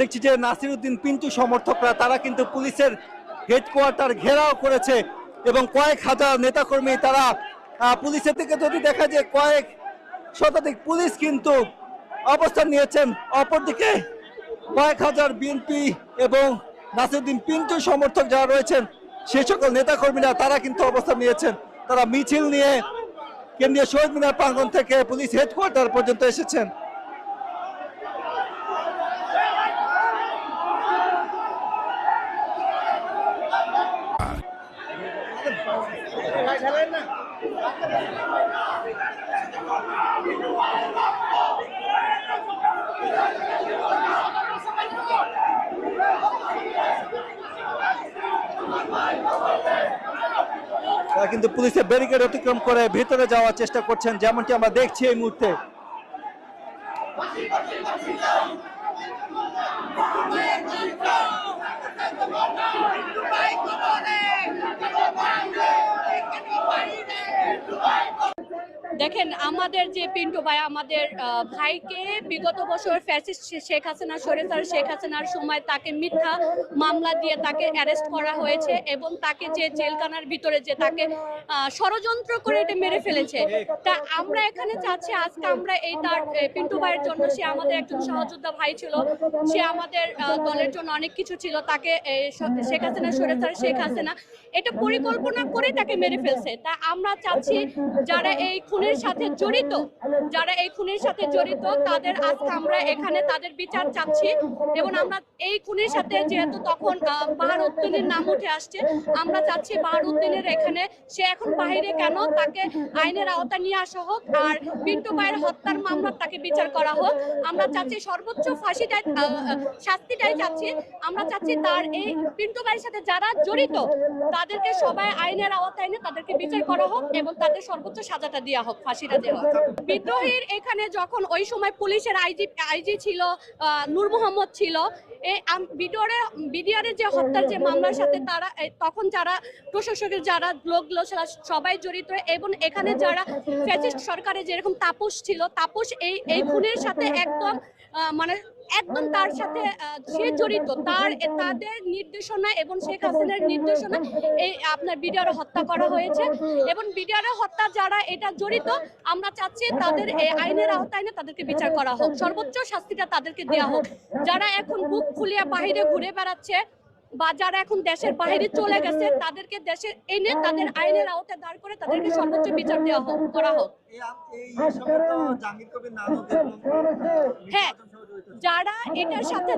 দেখছি যে নাসিরউদ্দিন পিন্টু সমর্থকরা, তারা কিন্তু পুলিশের হেডকোয়ার্টার ঘেরাও করেছে এবং কয়েক হাজার নেতাকর্মী তারা পুলিশের থেকে যদি দেখা যায় কয়েক শতাধিক পুলিশ কিন্তু অবস্থান নিয়েছেন। অপরদিকে কয়েক হাজার বিএনপি এবং নাসিরুদ্দিন পিন্টু সমর্থক যারা রয়েছেন সেই সকল নেতাকর্মীরা তারা কিন্তু অবস্থান নিয়েছেন। তারা মিছিল নিয়ে কেন্দ্রীয় শহীদ মিনার প্রাঙ্গণ থেকে পুলিশ হেডকোয়ার্টার পর্যন্ত এসেছেন। কিন্তু পুলিশের ব্যারিকেড অতিক্রম করে ভেতরে যাওয়ার চেষ্টা করছেন যেমনটি আমরা দেখছি এই মুহূর্তে। দেখেন, আমাদের যে পিন্টু ভাই, আমাদের ভাইকে বিগত বছর ফ্যাসিস্ট শেখ হাসিনা সরেসার শেখ হাসিনার সময় তাকে মিথ্যা মামলা দিয়ে তাকে অ্যারেস্ট করা হয়েছে এবং তাকে যে জেলখানার ভিতরে যে তাকে ষড়যন্ত্র করে এটা মেরে ফেলেছে। তা আমরা এখানে চাচ্ছি, আজকে আমরা এই তার পিন্টু ভাইয়ের জন্য, সে আমাদের একজন সহযোদ্ধা ভাই ছিল, সে আমাদের দলের জন্য অনেক কিছু ছিল, তাকে শেখ হাসিনা সরেসার শেখ হাসিনা, এটা পরিকল্পনা করে তাকে মেরে ফেলছে। তা আমরা চাচ্ছি, যারা এই খুনের সাথে জড়িত, যারা এই খুনের সাথে জড়িত, তাদের আজকে আমরা এখানে তাদের বিচার চাচ্ছি এবং আমরা এই খুনের সাথে যেহেতু তখন বাহার উদ্দিনের নাম উঠে আসছে, আমরা চাচ্ছি বাহার উদ্দিনের এখানে, সে এখন বাইরে কেন? তাকে আইনের আওতা নিয়ে আসা হোক আর পিন্টু ভাইয়ের হত্যার মামলা তাকে বিচার করা হোক। আমরা চাচ্ছি সর্বোচ্চ ফাঁসিটাই শাস্তিটাই চাচ্ছি। আমরা চাচ্ছি তার এই পিন্টু ভাইয়ের সাথে যারা জড়িত, তাদেরকে সবাই আইনের আওতায় এনে তাদেরকে বিচার করা হোক এবং তাদের সর্বোচ্চ সাজাটা দেওয়া হোক। ফাঁসিটা দেওয়া। বিদ্রোহীর এখানে যখন ওই সময় পুলিশের আইজি আইজি ছিল নূর মোহাম্মদ ছিল বিডিআরের যে হত্যার যে মামলার সাথে তারা তখন যারা প্রশাসকের যারা লোকগুলো সবাই জড়িত এবং এখানে যারা ফ্যাসিস্ট যেরকম তাপস ছিল, তাপস এই এই খুনের সাথে একদম মানে একদম তার সাথে সে জড়িত। তার তাদের নির্দেশনা এবং শেখ হাসিনার নির্দেশনা এই আপনার বিডিআর হত্যা করা হয়েছে এবং বিডিআর হত্যা যারা এটা জড়িত, আমরা চাচ্ছি তাদের এই আইনের আওতায় তাদেরকে বিচার করা হোক। সর্বোচ্চ শাস্তিটা তাদেরকে দেওয়া হোক। যারা এখন বুক ফুলিয়ে বাহিরে ঘুরে বেড়াচ্ছে বা যারা এখন দেশের বাইরে চলে গেছে তাদেরকে দেশে এনে তাদের আইনের আওতায় দাঁড় করে তাদেরকে সর্বোচ্চ বিচার দেওয়া হোক করা হোক। হ্যাঁ যারা এটার সাথে